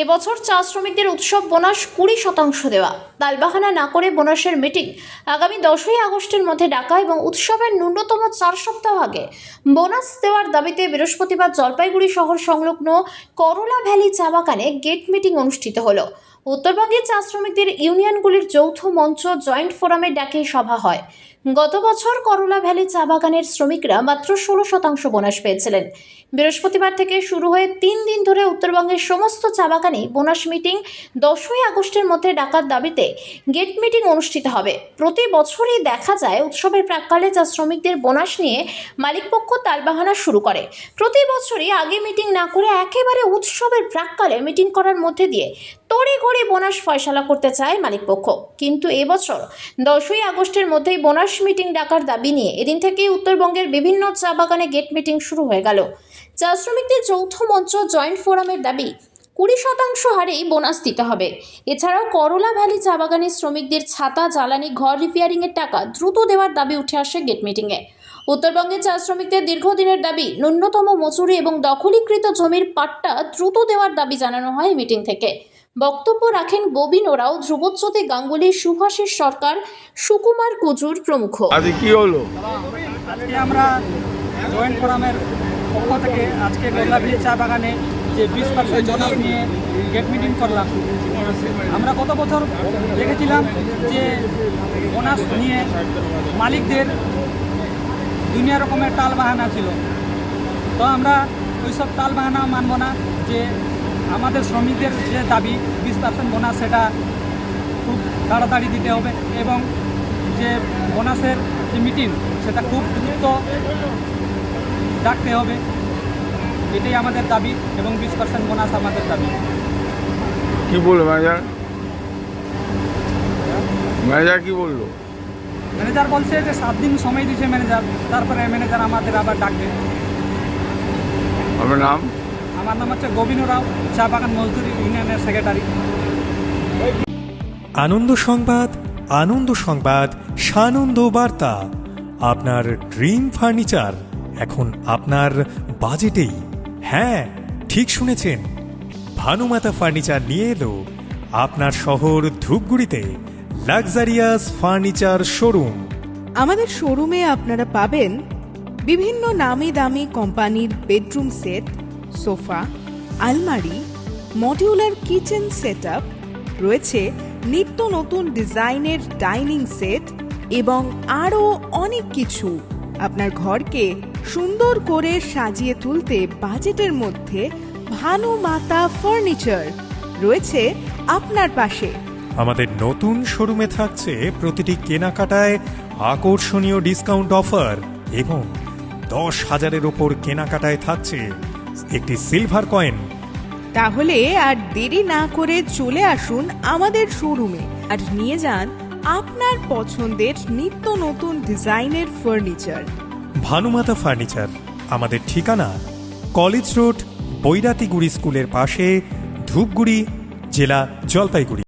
এবছর চা শ্রমিকদের উৎসব বোনাস কুড়ি শতাংশ দেওয়া। তালবাহানা না করে বোনাসের মিটিং। আগামী দশই আগস্টের মধ্যে ডাকা এবং উৎসবের ন্যূনতম চার সপ্তাহ আগে বোনাস দেওয়ার দাবিতে বৃহস্পতিবার জলপাইগুড়ি শহর সংলগ্ন করোলা ভ্যালি চা বাগানে গেট মিটিং অনুষ্ঠিত হলো। উত্তরবঙ্গের চা শ্রমিকদের ইউনিয়নগুলির যৌথ মঞ্চ জয়েন্ট ফোরামের ডাকে সভা হয়। গত বছর করলা ভ্যালি চা বাগানের শ্রমিকরা মাত্র ষোলো শতাংশ বোনাস পেয়েছিলেন। বৃহস্পতিবার থেকে শুরু হয়ে তিন দিন ধরে উত্তরবঙ্গের সমস্ত চা বাগানে বোনাস মিটিং দশই আগস্টের মধ্যে ডাকার দাবিতে গেট মিটিং অনুষ্ঠিত হবে। প্রতি বছরই দেখা যায় উৎসবের প্রাককালে চা শ্রমিকদের বোনাস নিয়ে মালিকপক্ষ তালবাহানা শুরু করে। প্রতি বছরই আগে মিটিং না করে একেবারে উৎসবের প্রাককালে মিটিং করার মধ্যে দিয়ে তড়ি ঘড়ি বোনাস ফয়সালা করতে চায় মালিকপক্ষ। কিন্তু এবছর দশই আগস্টের মধ্যেই বোনাস মিটিং ডাকার দাবি নিয়ে এদিন থেকেই উত্তরবঙ্গের বিভিন্ন চা বাগানে গেট মিটিং শুরু হয়ে গেল। চা শ্রমিকদের যৌথ মঞ্চ জয়েন্ট ফোরামের দাবি, কুড়ি শতাংশ হারেই বোনাস দিতে হবে। এছাড়াও করলা ভ্যালি চা বাগানের শ্রমিকদের ছাতা, জ্বালানি, ঘর রিপেয়ারিংয়ের টাকা দ্রুত দেওয়ার দাবি উঠে আসে গেট মিটিংয়ে। উত্তরবঙ্গের চা শ্রমিকদের দীর্ঘদিনের দাবি, ন্যূনতম মজুরি এবং দখলীকৃত জমির পাট্টা দ্রুত দেওয়ার দাবি জানানো হয় মিটিং থেকে। বক্তব্য রাখেন গোবিন ওরাও ধ্রুবজ্যোতি গাঙ্গুলি সুভাষিস সরকার সুকুমার কুজুর প্রমুখ। আজকে কি হলো? আজকে আমরা জয়েন্ট ফোরামের পক্ষ থেকে আজকে গোল্লাবিলি চা বাগানে যে বিশ পার্সেন্ট বোনাস নিয়ে গেট মিটিং করলাম আমরা গত বছর দেখেছিলাম যে বোনাস নিয়ে মালিকদের দুনিয়া রকমের টাল বাহানা ছিল। তো আমরা ওইসব টাল বাহানা মানব না যে আমাদের শ্রমিকদের যে দাবি বিশ পার্সেন্ট বোনাস সেটা খুব তাড়াতাড়ি দিতে হবে এবং যে বোনাসের যে মিটিং সেটা খুব দ্রুত ডাকতে হবে। এটাই আমাদের দাবি এবং বিশ পার্সেন্ট বোনাস আমাদের দাবি। কি বলল ম্যানেজার? ম্যানেজার কি বলল? ম্যানেজার বলছে যে সাত দিন সময় দিয়েছে ম্যানেজার তারপরে ম্যানেজার আমাদের আবার ডাকবে। আপনার নাম? আমার নাম হচ্ছে গোবিন্দ রাও চা বাগান মজদুরি ইউনিয়নের সেক্রেটারি আনন্দ সংবাদ আনন্দ সংবাদ সানন্দ বার্তা। আপনার ড্রিম ফার্নিচার এখন আপনার বাজেটেই। হ্যাঁ ঠিক শুনেছেন। ভানুমাতা ফার্নিচার নিয়ে এলো আপনার শহর ধূপগুড়িতে লাক্সারিয়াস ফার্নিচার শোরুম। আমাদের শোরুমে আপনারা পাবেন বিভিন্ন নামি দামি কোম্পানির বেডরুম সেট সোফা, আলমারি, মডিউলার কিচেন সেটআপ, রয়েছে নিত্য নতুন ডিজাইনের ডাইনিং সেট এবং আরও অনেক কিছু। আপনার ঘরকে সুন্দর করে সাজিয়ে তুলতে বাজেটের মধ্যে ভানু মাতা ফার্নিচার রয়েছে আপনার পাশে। আমাদের নতুন শোরুমে থাকছে প্রতিটি কেনাকাটায় আকর্ষণীয় ডিসকাউন্ট অফার এবং দশ হাজারের ওপর কেনাকাটায় থাকছে একটি সিলভার কয়েন তাহলে আর দেরি না করে চলে আসুন আমাদের শোরুমে আর নিয়ে যান আপনার পছন্দের নিত্য নতুন ডিজাইনের ফার্নিচার ভানুমাতা ফার্নিচার আমাদের ঠিকানা কলেজ রোড বৈরাতিগুড়ি স্কুলের পাশে ধূপগুড়ি জেলা জলপাইগুড়ি।